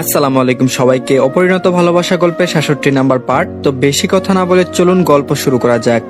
আসসালামু আলাইকুম সবাইকে। অপরিণত ভালোবাসা গল্পের সাতষট্টি নাম্বার পার্ট। তো বেশি কথা না বলে চলুন গল্প শুরু করা যাক।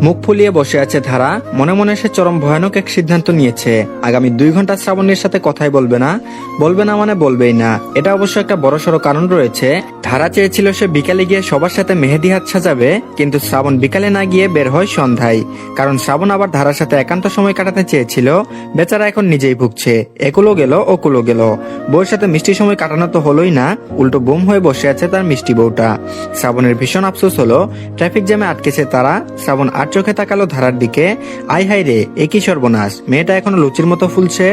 মুখ ফুলিয়ে বসে আছে ধারা, মনে মনে সে চরম ভয়ানক এক সিদ্ধান্ত নিয়েছে। আগামী দুই ঘণ্টা শ্রাবণীর সাথে কথাই বলবে না বলবে না মানে বলবেই না। এটা অবশ্য একটা বড় বড়সড় কারণ রয়েছে। ধারা চেয়েছিল সে বিকালে গিয়ে সবার সাথে মেহেদি হাত সাজাবে, কিন্তু শ্রাবণ বিকালে না গিয়ে বের হয় সন্ধ্যায়। কারণ শ্রাবণ আবার ধারার সাথে একান্ত সময় কাটাতে চেয়েছিল, বেচারা এখন নিজেই ভুগছে। একুলো গেল, ওকুলো গেল। বউয়ের সাথে মিষ্টি সময় কাটানো তো হলোই না, উল্টো বোম হয়ে বসে আছে তার মিষ্টি বউটা। শ্রাবণের ভীষণ আফসোস হলো, ট্রাফিক জ্যামে আটকেছে তারা, শ্রাবণ আর চোখে তাকালো ধারার দিকে। আই হাই রে, এ কি সর্বনাশ? মেয়েটা এখনও লুচির মতো ফুলছে।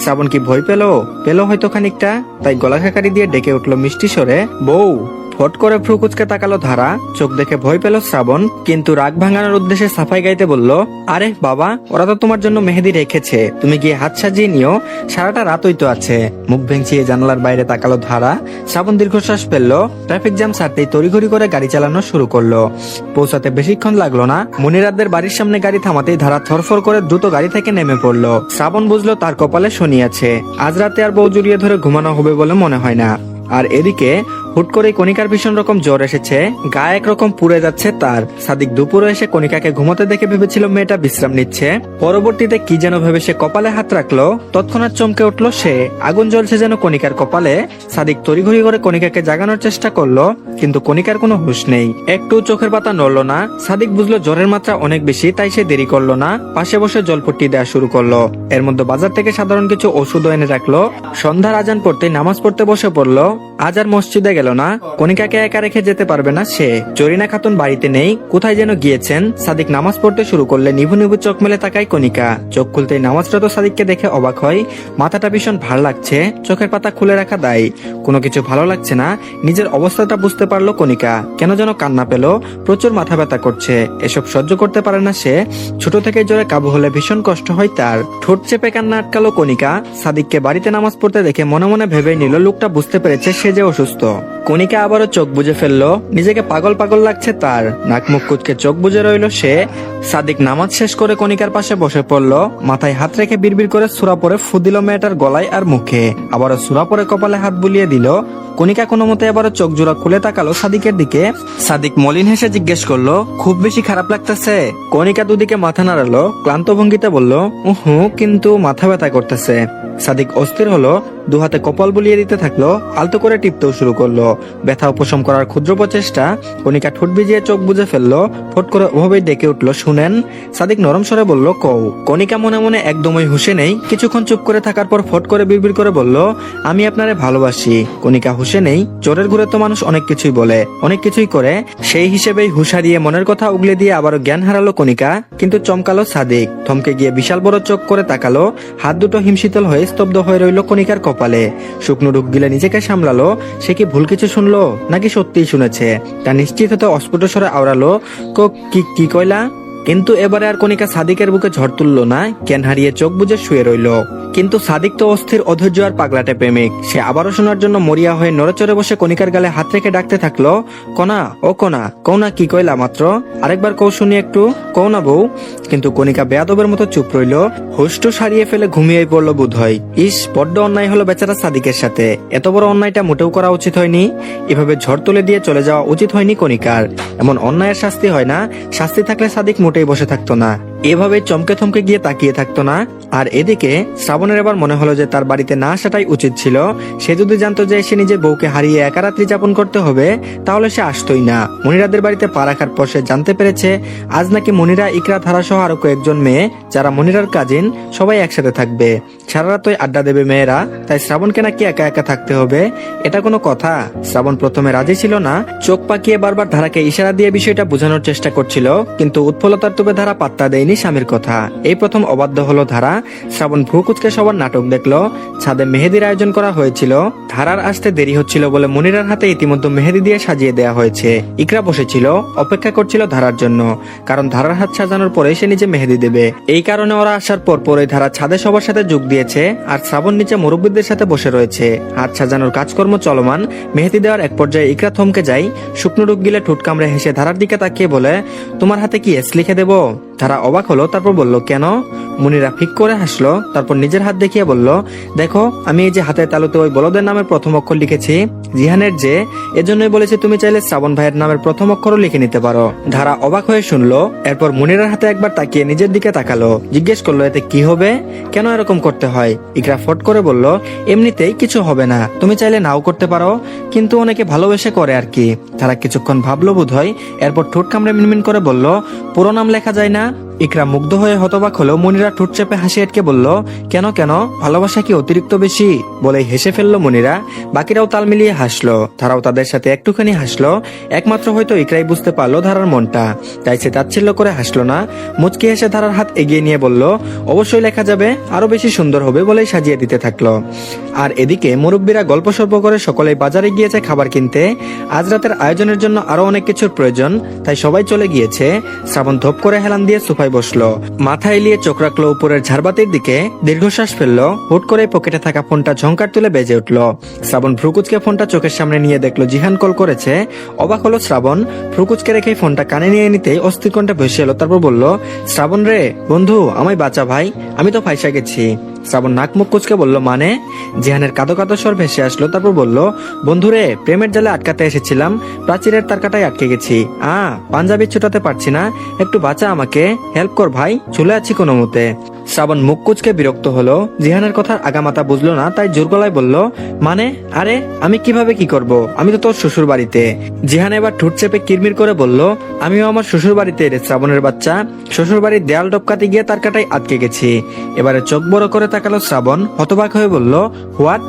শ্রাবণ কি ভয় পেল? পেল হয়তো খানিকটা। তাই গলা খাকারি দিয়ে ডেকে উঠল মিষ্টি স্বরে, বউ ফট করে ফ্রুকুচকে তাকালো ধারা, চোখ দেখে ভয় পেল শ্রাবণ, কিন্তু রাগ ভাঙানোর উদ্দেশ্যে সাফাই গাইতে বলল, আরে বাবা, ওরা তো তোমার জন্য মেহেদি রেখেছে, তুমি গিয়ে হাত সাজিয়ে নিও, সারাটা রাতই তো আছে। মুখ ভেঙচিয়ে জানালার বাইরে তাকালো ধারা, শ্রাবণ দীর্ঘশ্বাস ফেলল, ট্রাফিক জ্যাম ছাড়তেই তড়িঘড়ি করে গাড়ি চালানো শুরু করল। পৌঁছাতে বেশিক্ষণ লাগল না মনিরাদের বাড়ির সামনে গাড়ি থামাতেই ধারা থরফর করে দ্রুত গাড়ি থেকে নেমে পড়ল। শ্রাবণ বুঝলো তার কপালে শনি আছে, আজ রাতে আর বউ জড়িয়ে ধরে ঘুমানো হবে বলে মনে হয় না। আর এদিকে হুট করে কণিকার ভীষণ রকম জ্বর এসেছে। গা একরকম পুড়ে যাচ্ছে তার। সাদিক দুপুরে এসে কণিকাকে ঘুমোতে দেখে ভেবেছিল মেয়েটা বিশ্রাম নিচ্ছে। পরবর্তীতে কি যেন ভেবে সে কপালে হাত রাখল, তৎক্ষণাৎ চমকে উঠল সে। আগুন জ্বলছে যেন কণিকার কপালে। সাদিক তড়িঘড়ি করে কণিকাকে জাগানোর চেষ্টা করল, কিন্তু কণিকার কোনো হুঁশ নেই। একটু চোখের পাতা নড়লো না। সাদিক বুঝলো জ্বরের মাত্রা অনেক বেশি, তাই সে দেরি করল না। পাশে বসে জলপট্টি দেওয়া শুরু করল। এর মধ্যে বাজার থেকে সাধারণ কিছু ওষুধ এনে রাখল। সন্ধ্যার আজান পড়তে নামাজ পড়তে বসে পড়ল। আজ আর মসজিদে গেল না। কণিকাকে একা রেখে যেতে পারবে না সে। জরিনা খাতুন বাড়িতে নেই। কোথায় যেন গিয়েছেন। সাদিক নামাজ পড়তে শুরু করলে নিভু নিভু চোখ মেলে তাকায় কণিকা। চোখ খুলতেই নামাজরত সাদিককে দেখে অবাক হয়। মাথাটা ভীষণ ভার লাগছে। চোখের পাতা খুলে রাখা দায়। কোনো কিছু ভালো লাগছে না। নিজের অবস্থাটা বুঝতে পারল কণিকা। কেন যেন কান্না পেল। প্রচুর মাথা ব্যথা করছে। এসব সহ্য করতে পারে না সে। ছোট থেকে জোরে কাবু হলে ভীষণ কষ্ট হয় তার। ঠোঁট চেপে কান্না আটকালো কণিকা। সাদিককে বাড়িতে নামাজ পড়তে দেখে মনে মনে ভেবে নিল, লোকটা বুঝতে পেরেছে সে যে অসুস্থ। কণিকা আবারও চোখ বুঝে ফেলল। নিজেকে পাগল পাগল লাগছে তার। নাক মুখ কুচকে চোখ বুঝে রইল সে। সাদিক নামাজ শেষ করে কণিকার পাশে বসে পড়ল। মাথায় হাত রেখে বিড়বিড় করে সুরা পরে ফু দিল মেয়েটার গলায় আর মুখে। আবারও সুরা পরে কপালে হাত বুলিয়ে দিল। কণিকা কোনো মতে এবারও চোখ জোড়া খুলে তাকালো সাদিকের দিকে। সাদিক মলিন হেসে জিজ্ঞেস করল, খুব বেশি খারাপ লাগতেছে? কণিকা দুদিকে মাথা নাড়ালো, ক্লান্ত ভঙ্গিতে বলল, উহু, কিন্তু মাথা ব্যথা করতেছে। সাদিক অস্থির হলো। দু হাতে কপাল বুলিয়ে দিতে থাকল, আলতো করে টিপতেও শুরু করল। ব্যথা উপশম করার ক্ষুদ্র প্রচেষ্টা কণিকা ঠোঁট ভিজিয়ে চোখ বুঝে ফেলল, ফট করে ওভাবেই ডেকে উঠল শুনেন। সাদিক নরম স্বরে বলল, কও। কণিকা মনে মনে একদমই হুশে নেই। কিছুক্ষণ চুপ করে থাকার পর ফট করে বিড়বিড় করে বলল, আমি আপনারে ভালোবাসি। কণিকা হুশে নেই। চোরের ঘুরে তো মানুষ অনেক কিছুই বলে, অনেক কিছুই করে। সেই হিসেবেই হুশ হারিয়ে মনের কথা উগলে দিয়ে আবারও জ্ঞান হারালো কণিকা। কিন্তু চমকালো সাদিক, থমকে গিয়ে বিশাল বড় চোখ করে তাকালো। হাত দুটো হিমশীতল হয়ে স্তব্ধ হয়ে রইল কণিকার কপালে। শুকনো রোগ গিলে নিজেকে সামলালো, সে কি ভুল কিছু শুনলো? নাকি সত্যিই শুনেছে? তা নিশ্চিত হতে অস্ফুট স্বরে আওড়ালো কো কি কি কইলা? কিন্তু এবারে আর কণিকা সাদিকের বুকে ঝড় তুললো না, কেন হারিয়ে চোখ বুঝে শুয়ে রইল। কিন্তু সাদিক তো অস্থির, অধৈর্য আর পাগলাটে প্রেমিক। সে আবারও শোনার জন্য মরিয়া হয়ে নড়েচড়ে বসে কণিকার গালে হাত রেখে ডাকতে থাকল কনা ও কনা কৌনা কি কইলা মাত্র? আরেকবার কৌ শুনি একটু। কৌনা বউ। কিন্তু কণিকা বেয়াদবের মতো চুপ রইল, হুষ্ট সারিয়ে ফেলে ঘুমিয়ে পড়ল বোধ হয় ইস, বড্ড অন্যায় হলো বেচারা সাদিকের সাথে। এত বড় অন্যায়টা মোটেও করা উচিত হয়নি। এভাবে ঝড় তুলে দিয়ে চলে যাওয়া উচিত হয়নি কণিকার। এমন অন্যায়ের শাস্তি হয় না। শাস্তি থাকলে সাদিক মোটেই বসে থাকতো না। এভাবে চমকে থমকে গিয়ে তাকিয়ে থাকতো না। আর এদিকে শ্রাবণের এবার মনে হলো যে তার বাড়িতে না আসাটাই উচিত ছিল। সে যদি জানতো যে সে নিজের বউকে হারিয়ে একা রাত্রি যাপন করতে হবে, তাহলে সে আসতোই না। মনিরাদের বাড়িতে পা রাখার পর সে জানতে পেরেছে, আজ নাকি মনিরা ইকরা ধারা সহ আরও কয়েকজন মেয়ে, যারা মনিরার কাজিন, সবাই একসাথে থাকবে। সারা রাতই আড্ডা দেবে মেয়েরা, তাই শ্রাবণকে নাকি একা একা থাকতে হবে, এটা কোনো কথা। শ্রাবণ প্রথমে রাজি ছিল না, চোখ পাকিয়ে বারবার ধারাকে ইশারা দিয়ে বিষয়টা বোঝানোর চেষ্টা করছিল, কিন্তু উৎফলতার তোপে ধারা পাত্তা দেয়নি। স্বামীর কথা। এই প্রথম অবাধ্য হলো ধারা। শ্রাবণ ভ্রুকুচকে সবার নাটক দেখল। ছাদে মেহেদির আয়োজন করা হয়েছিল। ধারার আসতে দেরি হচ্ছিল বলে মনিরার হাতে ইতিমধ্যে মেহেদি দিয়ে সাজিয়ে দেয়া হয়েছে। ইকরা বসেছিল, অপেক্ষা করছিল ধারার জন্য। কারণ ধারার হাত সাজানোর পরে সে নিজে মেহেদি দেবে। এই কারণে ওরা আসার পর পরে ধারা ছাদে সবার সাথে যোগ দিয়েছে আর শ্রাবণ নিচে মুরব্বীদের সাথে বসে রয়েছে। হাত সাজানোর কাজকর্ম চলমান। মেহেদি দেওয়ার এক পর্যায়ে ইকরা থমকে যায়। শুকনো রূপ গিলে ঠোঁট কামড়ে হেসে ধারার দিকে তাকিয়ে বলে, তোমার হাতে কি এস লিখে দেবো? তারা অবাক হলো, তারপর বলল, কেন? মুনিরা ফিক করে হাসলো, তারপর নিজের হাত দেখিয়ে বলল, দেখো, আমি এই যে হাতের তালুতে ওই বলদের নামের প্রথম অক্ষর লিখেছি। জিহানের যে, এজন্যই বলেছে তুমি চাইলে শ্রাবণ ভাইয়ের নামের প্রথম অক্ষরও লিখে নিতে পারো। ধারা অবাক হয়ে শুনলো, এরপর মুনিরার হাতে একবার তাকিয়ে নিজের দিকে তাকালো, জিজ্ঞেস করল, এতে কি হবে? কেন এরকম করতে হয়? ইকরা ফট করে বলল, এমনিতেই কিছু হবে না, তুমি চাইলে নাও করতে পারো, কিন্তু অনেকে ভালোবেসে করে আর কি। তারা কিছুক্ষণ ভাবলো বোধ হয় এরপর ঠোঁট কামড়ে মিনমিন করে বলল, পুরো নাম লেখা যায় না? Huh? ইকরা মুগ্ধ হয়ে হতবাক হলো, মনিরা ঠোঁট চেপে হাসি আটকে বলল, কেন কেন? ভালোবাসা কি অতিরিক্ত বেশি? বলে হেসে ফেলল মনিরা। বাকিরাও তাল মিলিয়ে হাসলো। তারাও তাদের সাথে একটুখানি হাসলো। একমাত্র হয়তো ইকরাই বুঝতে পারল ধারার মনটা। তাই সে তাচ্ছিল্য করে হাসলো না। মুচকি হেসে ধারার হাত এগিয়ে নিয়ে বলল, অবশ্যই লেখা যাবে। আরও বেশি সুন্দর হবে বলেই সাজিয়ে দিতে থাকল। আর এদিকে মুরব্বীরা গল্প সর্প করে সকলেই বাজারে গিয়েছে খাবার কিনতে। আজ রাতের আয়োজনের জন্য আরও অনেক কিছুর প্রয়োজন, তাই সবাই চলে গিয়েছে। শ্রাবণ ধপ করে হেলান দিয়ে সোফায় বসল। মাথা এলিয়ে চোখ রাখল উপরের ঝাড়বাতির দিকে। দীর্ঘশ্বাস ফেলল। হুট করে পকেটে থাকা ফোনটা ঝংকার তুলে বেজে উঠল। শ্রাবণ ফ্রুকুচকে ফোনটা চোখের সামনে নিয়ে দেখল জিহান কল করেছে। অবাক হলো শ্রাবণ। ফ্রুকুচকে রেখে ফোনটা কানে নিয়ে নিতেই অস্থির কণ্ঠে ভেসে এলো। তারপর বলল, শ্রাবণ রে, বন্ধু, আমায় বাঁচা ভাই। আমি তো ফাইসা গেছি। শ্রাবণ নাক মুখ কুচকে বলল মানে? জিহানের কাদো কাদো স্বর ভেসে আসলো, তারপর বলল, বন্ধুরে, প্রেমের জালে আটকাতে এসেছিলাম, প্রাচীরের তার কাটায় আটকে গেছি। আ, পাঞ্জাবি ছুটাতে পারছি না, একটু বাঁচা আমাকে, হেল্প কর ভাই, চলে আছি কোনো মতে। শ্রাবণ মুখ কুচকে বিরক্ত হলো। জিহানের কথার আগামাতা বুঝলো না, তাই জোর গলায় বলল মানে? আরে, আমি কীভাবে কি করব? আমি তো তোর শ্বশুর বাড়িতে। জিহান এবার ঠুট চেপে কিরমির করে বলল, আমিও আমার শ্বশুর বাড়িতে রে শ্রাবণের বাচ্চা। শ্বশুর বাড়ির দেয়াল টপকাতে গিয়ে তার কাটায় আটকে গেছি। এবারে চোখ বড় করে তাকালো শ্রাবণ, হতবাক হয়ে বলল, হোয়াট?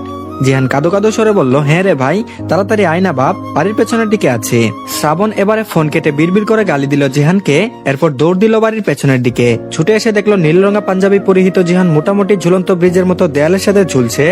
জিহান কাদো কাদো সরে বলল হ্যাঁ রে ভাই, তাড়াতাড়ি আয় না বাপ, বাড়ির পেছনের দিকে আছে। শ্রাবণ এবারে ফোন কেটে বিড়বিড় করে গালি দিল জিহানকে, এরপর দৌড় দিল বাড়ির পেছনের দিকে। ছুটে এসে দেখল নীল রঙা পাঞ্জাবি পরিহিত জিহান মোটামুটি ঝুলন্ত ব্রিজের মতো দেয়ালের সাথে ঝুলছে।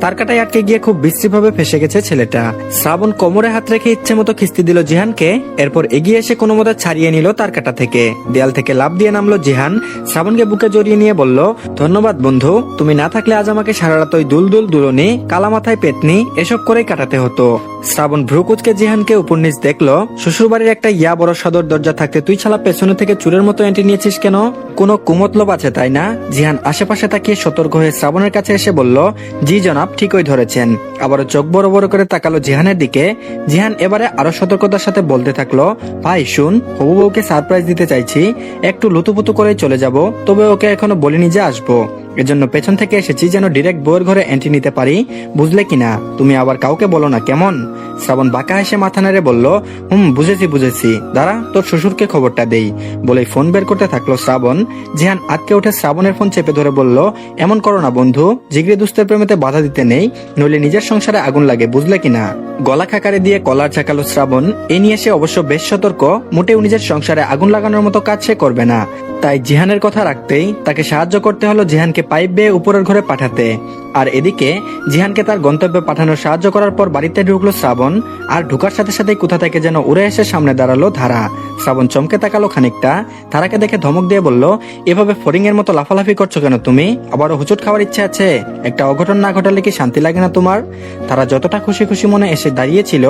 তার কাটায় আটকে গিয়ে খুব বিশ্রীভাবে ফেসে গেছে ছেলেটা। শ্রাবণ কোমরে হাত রেখে ইচ্ছে মতো খিস্তি দিল জিহানকে, এরপর এগিয়ে এসে কোনো মতো ছাড়িয়ে নিল তার কাটা থেকে। দেয়াল থেকে লাভ দিয়ে নামলো জিহান। শ্রাবণকে বুকে জড়িয়ে নিয়ে বলল, ধন্যবাদ বন্ধু, তুমি না থাকলে আজ আমাকে সারা রাত ওই দুল দুল দুলনি কালা মাথায় পেতনি এসব করেই কাটাতে হতো। শ্রাবণ ভ্রুকুচকে জিহানকে নিচ দেখল, শ্বশুরবাড়ির একটা ইয়া বড় সদর দরজা থাকতে তুই ছালা পেছনে থেকে চুরের মতো এন্ট্রি নিয়েছিস কেন? কোনো কুমতলব আছে, তাই না? জিহান আশেপাশে তাকিয়ে সতর্ক হয়ে শ্রাবণের কাছে এসে বলল, জি জনাব, ঠিকই ধরেছেন। আবারও চোখ বড় বড় করে তাকালো জিহানের দিকে। জিহান এবারে আরও সতর্কতার সাথে বলতে থাকল, ভাই, শুন, হবু বউকে সারপ্রাইজ দিতে চাইছি, একটু লুতুপুতু করে চলে যাব, তবে ওকে এখনও বলিনি যে আসব। এজন্য পেছন থেকে এসেছি যেন ডিরেক্ট বউয়ের ঘরে এন্ট্রি নিতে পারি, বুঝলে কিনা? তুমি আবার কাউকে বলো না, কেমন? শ্রাবণ বাঁকা হেসে মাথা নেড়ে বলল, হুম, বুঝেছি বুঝেছি। দাঁড়া, তোর শ্বশুরকে খবরটা দেই। বলে ফোন বের করতে থাকল শ্রাবণ। জিহান আটকে উঠে শ্রাবণের ফোন চেপে ধরে বলল, এমন করো না, বন্ধু। জিগরি দুস্তের প্রেমেতে বাধা দিতে নেই, নইলে নিজের সংসারে আগুন লাগে, বুঝলে কিনা? গলা খাকারে দিয়ে কলার ঝাঁকালো শ্রাবণ, এ নিয়ে সে অবশ্য বেশ সতর্ক। মোটেও নিজের সংসারে আগুন লাগানোর মতো কাজ সে করবে না। তাই জিহানের কথা রাখতেই তাকে সাহায্য করতে হলো জিহানকে পাইপ বেয়ে উপরের ঘরে পাঠাতে। আর এদিকে জিহানকে তার গন্তব্যে পাঠানোর সাহায্য করার পর বাড়িতে ঢুকলো শ্রাবণ, আর ঢুকার সাথে সাথে কোথা থেকে যেন উড়ে এসে সামনে দাঁড়াল ধারা। শ্রাবণ চমকে তাকালো খানিকটা। ধারাকে দেখে ধমক দিয়ে বলল, এভাবে ফরিং এর মতো লাফালাফি করছ কেন তুমি? আবারও হুচুট খাওয়ার ইচ্ছে আছে? একটা অঘটন না ঘটালে কি শান্তি লাগে না তোমার? তারা যতটা খুশি খুশি মনে এসে দাঁড়িয়েছিল,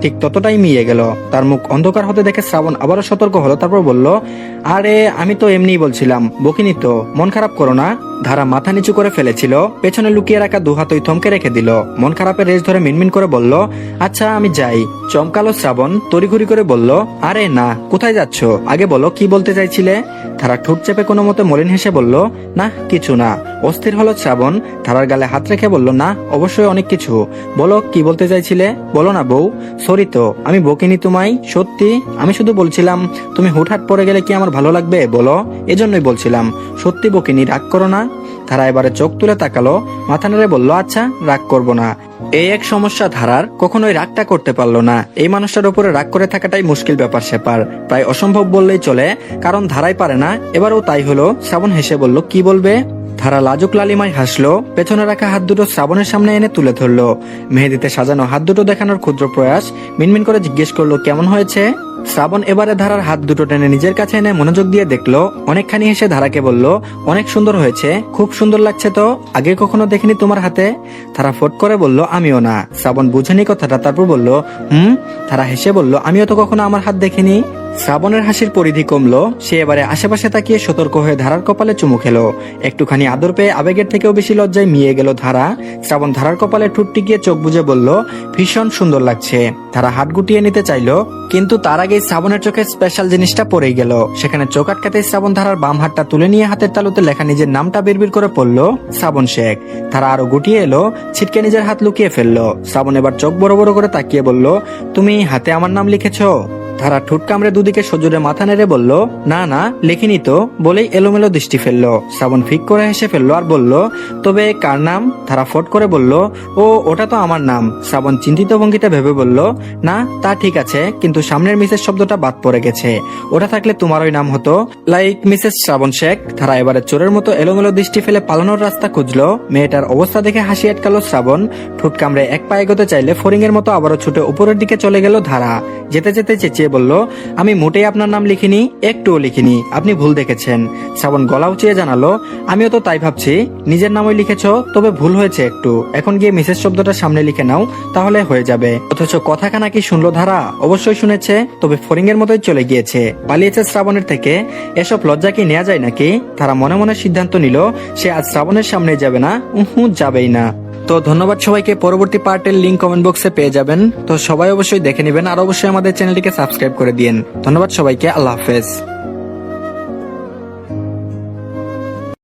ঠিক ততটাই মিয়ে গেল। তার মুখ অন্ধকার হতে দেখে শ্রাবণ আবারও সতর্ক হলো, তারপর বলল, আরে, আমি তো এমনিই বলছিলাম, বকিনি তো, মন খারাপ করো না। ধারা মাথা নিচু করে ফেলেছিল, পেছনে লুকিয়ে রাখা দুহাতই থমকে রেখে দিল। মন খারাপের রেস ধরে মিনমিন করে বলল আচ্ছা আমি যাই। চমকালো শ্রাবণ তড়িঘড়ি করে বলল, আরে না, কোথায় যাচ্ছ? আগে বলো, কি বলতে চাইছিলে? ধারা ঠোঁট চেপে কোনো মতে মলিন হেসে বলল, না, কিছু না। অস্থির হলো শ্রাবণ ধারার গালে হাত রেখে বলল, না, অবশ্যই অনেক কিছু। বলো, কি বলতে চাইছিলে? বলো না, বউ। সরি তো, আমি বকিনি তোমায়, সত্যি? আমি শুধু বলছিলাম, তুমি হুটহাট পড়ে গেলে কি আমার ভালো লাগবে? বলো, এজন্যই বলছিলাম। সত্যি বকিনি, রাগ করো না। ধারা এবারে চোখ তুলে তাকালো, মাথা নেড়ে বলল আচ্ছা রাগ করব না। এই এক সমস্যা ধারার কখনোই রাগটা করতে পারল না। এই মানুষটার উপরে রাগ করে থাকাটাই মুশকিল ব্যাপার সেপার প্রায় অসম্ভব বললেই চলে, কারণ ধারাই পারে না। এবারও তাই হলো। শ্রাবণ হেসে বলল, কি বলবে? ধারা লাজুক লালিমায় হাসলো, পেছনে রাখা হাত দুটো শ্রাবণের সামনে এনে তুলে ধরলো। মেহেদিতে সাজানো হাত দুটো দেখানোর ক্ষুদ্র প্রয়াস মিনমিন করে জিজ্ঞেস করল, কেমন হয়েছে? শ্রাবণ এবারে ধারার হাত দুটো টেনে নিজের কাছে এনে মনোযোগ দিয়ে দেখল, অনেকখানি হেসে ধারাকে বলল, অনেক সুন্দর হয়েছে, খুব সুন্দর লাগছে তো, আগে কখনো দেখিনি তোমার হাতে? তারা ফোট করে বলল, আমিও না। শ্রাবণ বুঝেনি কথাটা, তারপর বলল, হুম? তারা হেসে বলল, আমিও তো কখনো আমার হাত দেখিনি। শ্রাবণের হাসির পরিধি কমলো, সে এবারে আশেপাশে তাকিয়ে সতর্ক হয়ে ধারার কপালে চুমু খেলো। একটুখানি আদর পেয়ে আবেগের থেকেও বেশি লজ্জায় মিয়ে গেল ধারা। শ্রাবণ ধারার কপালে ঠুটটি গিয়ে চোখ বুজে বলল, ভীষণ সুন্দর লাগছে। ধারা হাত গুটিয়ে নিতে চাইলো, কিন্তু তার আগেই শ্রাবণের চোখে স্পেশাল জিনিসটা পড়েই গেল। সেখানে চোখ আটকাতে শ্রাবণ ধারার বাম হাতটা তুলে নিয়ে হাতের তালুতে লেখা নিজের নামটা বিড়বিড় করে পড়ল, শ্রাবণ শেখ। তারা আরও গুটিয়ে এলো, ছিটকে নিজের হাত লুকিয়ে ফেলল। শ্রাবণ এবার চোখ বড় বড় করে তাকিয়ে বলল, তুমি হাতে আমার নাম লিখেছো? ধারা ঠোঁট কামড়ে দুদিকে সজোরে মাথা নেড়ে বলল, না না, লিখিনি তো। বলেই এলোমেলো দৃষ্টি ফেলল। শ্রাবণ ফিক করে হেসে ফেলল আর বলল, তবে কার নাম? ধারা ফট করে বলল, ও, ওটা তো আমার নাম। শ্রাবণ চিন্তিত ভঙ্গিতে ভেবে বলল, না, তা ঠিক আছে, কিন্তু সামনের মিসেস শব্দটা বাদ পড়ে গেছে। ওটা থাকলে তোমারই নাম হতো? Like Mrs Srabon Sheikh? ধারা এবারে চোরের মতো এলোমেলো দৃষ্টি ফেলে পালানোর রাস্তা খুঁজলো। মেয়েটার অবস্থা দেখে হাসি আটকালো শ্রাবণ ঠোঁট কামড়ে এক পায়ে এগোতে চাইলে ফরিং এর মতো আবারও ছুটে উপরের দিকে চলে গেল ধারা। যেতে যেতে চেঁচিয়ে বলল, আমি মোটেই আপনার নাম লিখিনি, একটুও লিখিনি। আপনি ভুল দেখেছেন। শ্রাবণ গলা উঁচিয়ে জানালো, আমিও তো তাই ভাবছি। নিজের নামই লিখেছ, তবে ভুল হয়েছে একটু। এখন গিয়ে মিসেস শব্দটা সামনে লিখে নাও, তাহলে হয়ে যাবে। অথচ কথাখানা কি শুনলো ধারা, অবশ্যই শুনেছে, তবে ফরিং এর মতোই চলে গিয়েছে। পালিয়েছে শ্রাবণের থেকে, এসব লজ্জা কি নেওয়া যায় নাকি? তারা মনে মনে সিদ্ধান্ত নিল, সে আজ শ্রাবণের সামনে যাবে না, উহু, যাবেই না। তো ধন্যবাদ সবাইকে। পরবর্তী পার্টের লিঙ্ক কমেন্ট বক্সে পেয়ে যাবেন। তো সবাই অবশ্যই দেখে নেবেন আর অবশ্যই আমাদের চ্যানেলটিকে সাবস্ক্রাইব করে দিন ধন্যবাদ সবাইকে। আল্লাহ হাফেজ।